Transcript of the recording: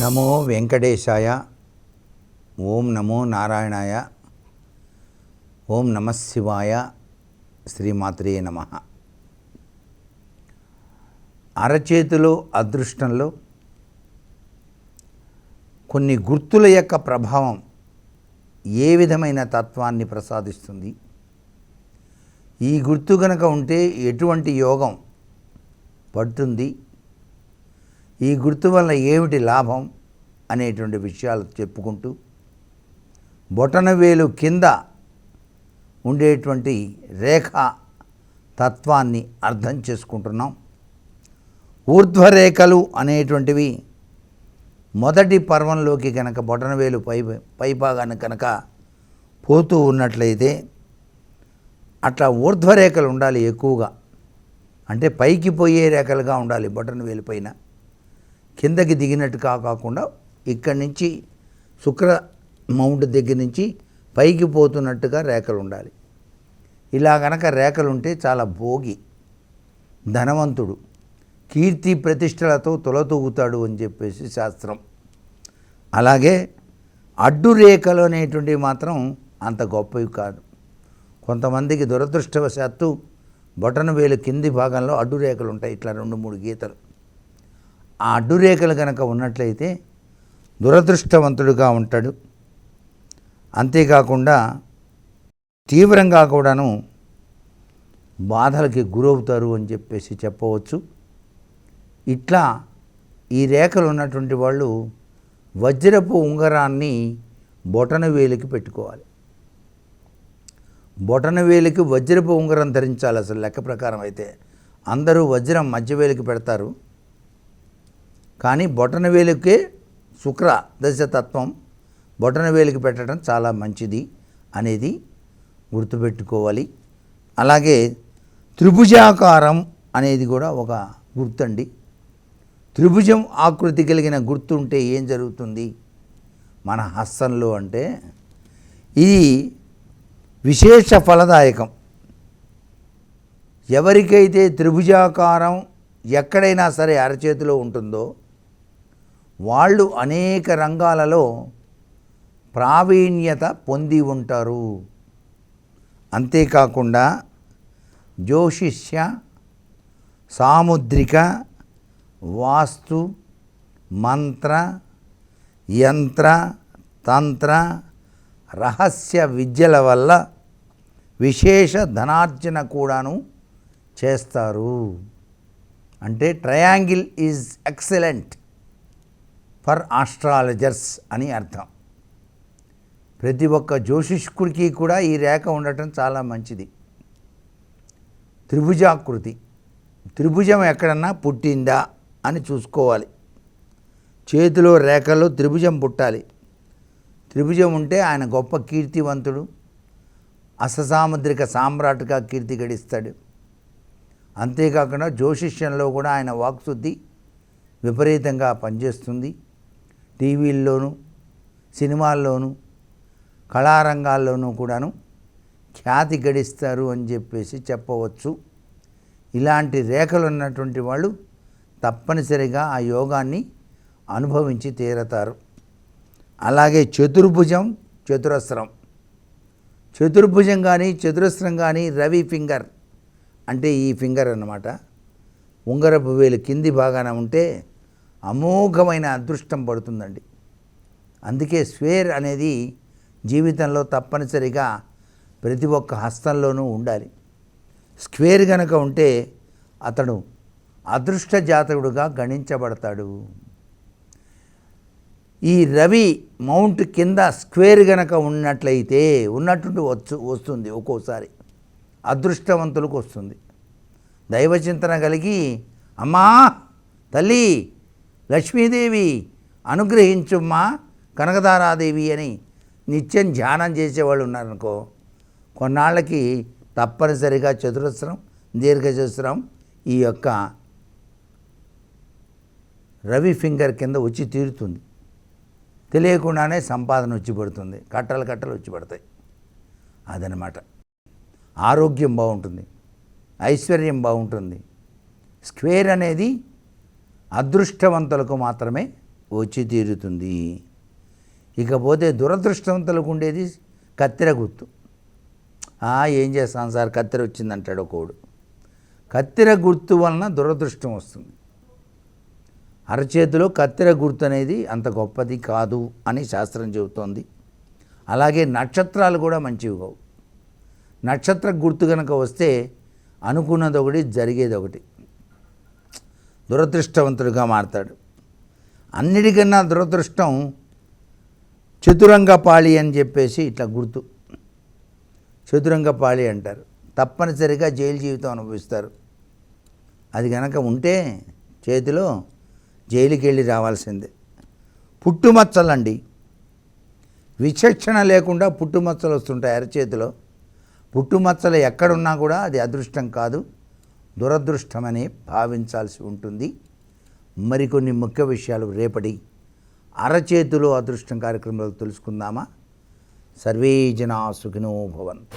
నమో వెంకటేశాయ. ఓం నమో నారాయణాయ. ఓం నమ శివాయ. శ్రీమాత్రే నమ. అరచేతిలో అదృష్టంలో కొన్ని గుర్తుల యొక్క ప్రభావం ఏ విధమైన తత్వాన్ని ప్రసాదిస్తుంది? ఈ గుర్తు కనుక ఉంటే ఎటువంటి యోగం పడుతుంది? ఈ గుర్తు వల్ల ఏమిటి లాభం అనేటువంటి విషయాలు చెప్పుకుంటూ బొటనవేలు కింద ఉండేటువంటి రేఖ తత్వాన్ని అర్థం చేసుకుంటున్నాం. ఊర్ధ్వరేఖలు అనేటువంటివి మొదటి పర్వంలోకి కనుక బొటనవేలు పై పైభాగాన్ని కనుక పోతూ ఉన్నట్లయితే అట్లా ఊర్ధ్వరేఖలు ఉండాలి ఎక్కువగా. అంటే పైకి పోయే రేఖలుగా ఉండాలి బొటన వేలు పైన. కిందకి దిగినట్టు కా- కాకుండా ఇక్కడి నుంచి శుక్ర మౌంట్ దగ్గర నుంచి పైకి పోతున్నట్టుగా రేఖలు ఉండాలి ఇలా గనక రేఖలు ఉంటే చాలా భోగి ధనవంతుడు కీర్తి ప్రతిష్టలతో తొలతూగుతాడు అని చెప్పేసి శాస్త్రం. అలాగే అడ్డు రేఖలు అనేటువంటివి మాత్రం అంత గొప్పవి కాదు. కొంతమందికి దురదృష్టవశాత్తు బొటన వేలు కింది భాగంలో అడ్డు రేఖలు ఉంటాయి ఇట్లా రెండు మూడు గీతలు. ఆ అడ్డు రేఖలు కనుక ఉన్నట్లయితే దురదృష్టవంతుడుగా ఉంటాడు. అంతేకాకుండా తీవ్రంగా కూడాను బాధలకి గురవుతారు అని చెప్పేసి చెప్పవచ్చు. ఇట్లా ఈ రేఖలు ఉన్నటువంటి వాళ్ళు వజ్రపు ఉంగరాన్ని బొటన వేలికి పెట్టుకోవాలి. బొటన వేలికి వజ్రపు ఉంగరం ధరించాలి అసలు లెక్క ప్రకారం అయితే. అందరూ వజ్రం మధ్య వేలికి పెడతారు. కానీ బొటనవేలుకే శుక్ర దశతత్వం బొటన వేలికి పెట్టడం చాలా మంచిది అనేది గుర్తుపెట్టుకోవాలి. అలాగే త్రిభుజాకారం అనేది కూడా ఒక గుర్తండి. త్రిభుజం ఆకృతి కలిగిన గుర్తు ఉంటే ఏం జరుగుతుంది? మన హస్తంలో అంటే ఇది విశేష ఫలదాయకం. ఎవరికైతే త్రిభుజాకారం ఎక్కడైనా సరే అరచేతిలో ఉంటుందో వాళ్ళు అనేక రంగాలలో ప్రావీణ్యత పొంది ఉంటారు. అంతేకాకుండా జ్యోషిష్య సాముద్రిక వాస్తు మంత్ర యంత్ర తంత్ర రహస్య విద్యల వల్ల విశేష ధనార్జన కూడాను చేస్తారు. అంటే triangle is excellent. For astrologers అని అర్థం. ప్రతి ఒక్క జ్యోతిష్కుడికి కూడా ఈ రేఖ ఉండటం చాలా మంచిది. త్రిభుజాకృతి. త్రిభుజం ఎక్కడన్నా పుట్టిందా అని చూసుకోవాలి. చేతిలో రేఖలో త్రిభుజం పుట్టాలి. త్రిభుజం ఉంటే ఆయన గొప్ప కీర్తివంతుడు అససాముద్రిక సామ్రాట్గా కీర్తి గడిస్తాడు. అంతేకాకుండా జ్యోతిష్యంలో కూడా ఆయన వాక్శుద్ధి విపరీతంగా పనిచేస్తుంది. టీవీల్లోనూ సినిమాల్లోనూ కళారంగాల్లోనూ కూడాను ఖ్యాతి గడిస్తారు అని చెప్పేసి చెప్పవచ్చు. ఇలాంటి రేఖలు ఉన్నటువంటి వాళ్ళు తప్పనిసరిగా ఆ యోగాన్ని అనుభవించి తీరతారు. అలాగే చతుర్భుజం చతురస్రం. చతుర్భుజం కానీ చతురస్రం కానీ రవి ఫింగర్ అంటే ఈ ఫింగర్ అన్నమాట. ఉంగరపు వేలు కింది భాగాన ఉంటే అమోఘమైన అదృష్టం పడుతుందండి. అందుకే స్వేర్ అనేది జీవితంలో తప్పనిసరిగా ప్రతి ఒక్క హస్తంలోనూ ఉండాలి. స్క్వేర్ గనక ఉంటే అతడు అదృష్ట జాతకుడుగా గణించబడతాడు. ఈ రవి మౌంట్ కింద స్క్వేర్ గనక ఉన్నట్లయితే ఉన్నట్టుండి వచ్చు వస్తుంది ఒక్కోసారి. అదృష్టవంతులకు వస్తుంది. దైవచింతన కలిగి అమ్మా తల్లి లక్ష్మీదేవి అనుగ్రహించుమ్మా కనకదారాదేవి అని నిత్యం ధ్యానం చేసేవాళ్ళు ఉన్నారనుకో కొన్నాళ్ళకి తప్పనిసరిగా చతురస్రం దీర్ఘచతురం ఈ యొక్క రవి ఫింగర్ కింద వచ్చి తీరుతుంది. తెలియకుండానే సంపాదన వచ్చి పడుతుంది. కట్టలు కట్టలు వచ్చి పడతాయి. అదనమాట ఆరోగ్యం బాగుంటుంది. ఐశ్వర్యం బాగుంటుంది. స్క్వేర్ అనేది అదృష్టవంతులకు మాత్రమే వచ్చి తీరుతుంది. ఇకపోతే దురదృష్టవంతులకు ఉండేది కత్తెర గుర్తు. ఏం చేస్తాను సార్? కత్తెర వచ్చిందంటాడు ఒకడు. కత్తెర గుర్తు వలన దురదృష్టం వస్తుంది. అరచేతిలో కత్తెర గుర్తు అనేది అంత గొప్పది కాదు అని శాస్త్రం చెబుతోంది. అలాగే నక్షత్రాలు కూడా మంచివి కావు. నక్షత్ర గుర్తు కనుక వస్తే అనుకున్నది ఒకటి జరిగేది ఒకటి దురదృష్టవంతుడిగా మారతాడు. అన్నిటికన్నా దురదృష్టం చతురంగ పాళి అని చెప్పేసి ఇట్లా గుర్తు. చతురంగ పాళి అంటారు. తప్పనిసరిగా జైలు జీవితం అనుభవిస్తారు. అది కనుక ఉంటే చేతిలో జైలుకి వెళ్ళి రావాల్సిందే. పుట్టుమచ్చలండి. విచక్షణ లేకుండా పుట్టుమచ్చలు వస్తుంటాయి అరచేతిలో. పుట్టుమచ్చలు ఎక్కడున్నా కూడా అది అదృష్టం కాదు. దురదృష్టమని భావించాల్సి ఉంటుంది. మరికొన్ని ముఖ్య విషయాలు రేపటి అరచేతిలో అదృష్టం కార్యక్రమంలో తెలుసుకుందామా? సర్వే జనా సుఖినో భవంతు.